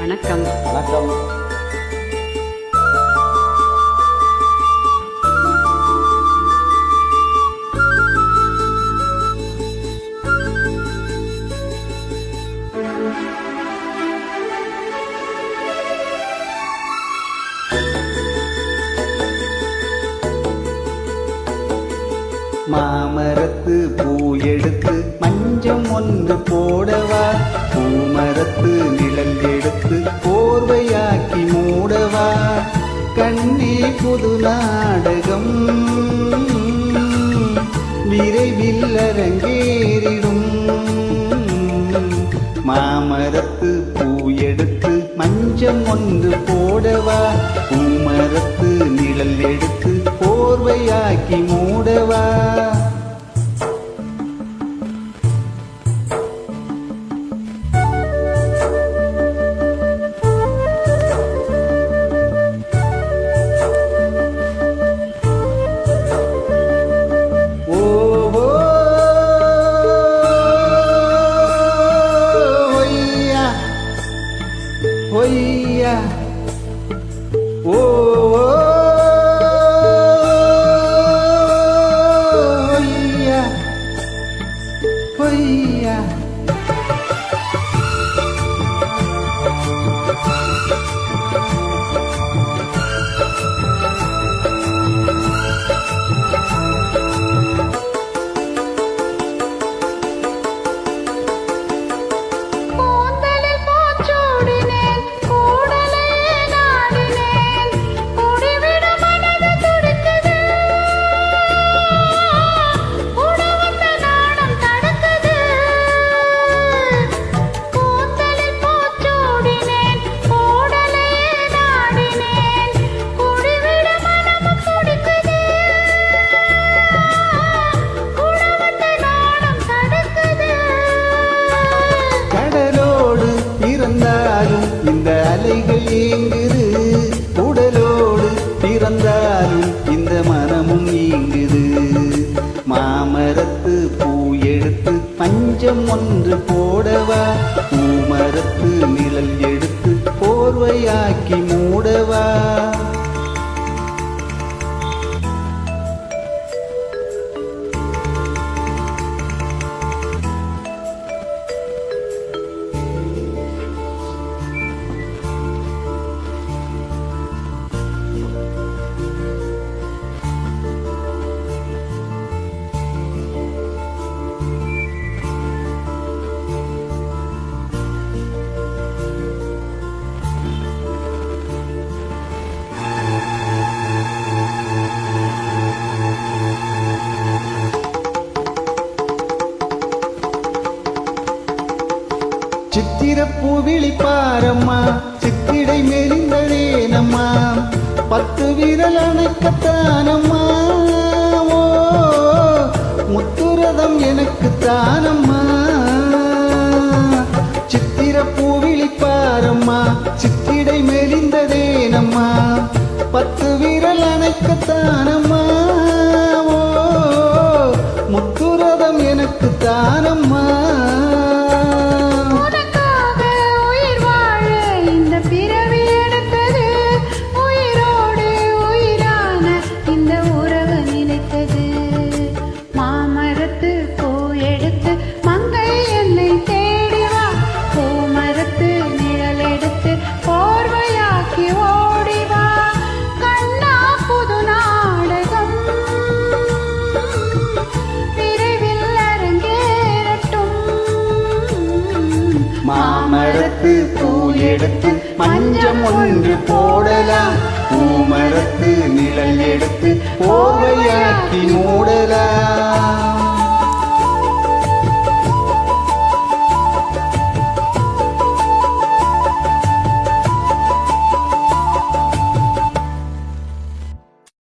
வணக்கம். வணக்கம். மாமரத்து பூ எடுத்து மஞ்சம் ஒன்று போடவா? பூமரத்து நிழல் கண்ணே புது நாடகம் விரைவில் அரங்கேறிடும் மாமரத்து பூ எடுத்து மஞ்சம் ஒன்று போடவா? பூமரத்து நிழல் எடுத்து alegria. Oh, oh, oh, oh yeah. Oh, yeah. அலைகள் உடலோடு பிறந்தாலும் இந்த மனமும் ஏங்குது மாமரத்து பூ எடுத்து பஞ்சம் ஒன்று போடவா? பூமரத்து நிழல் எடுத்து போர்வையாக்கி மூடவா? சித்திரப்பூ விழிப்பாரம்மா. சித்திடை மெலிந்ததேனம்மா பத்து விரல் அணைக்கத்தானம்மா. ஓ முத்துரதம் எனக்கு தானம்மா சித்திரப்பூ விழிப்பாரம்மா. சித்திடை மெலிந்ததேனம்மா பத்து விரல் அணைக்கத்தானம்மா. ஓ முத்துரதம் எனக்கு தானம்மா மாமரத்து பூ எடுத்து மஞ்சம் ஒன்று போடலாம். பூமரத்து நிழல் எடுத்து போர்வையாக்கி மூடலாம்.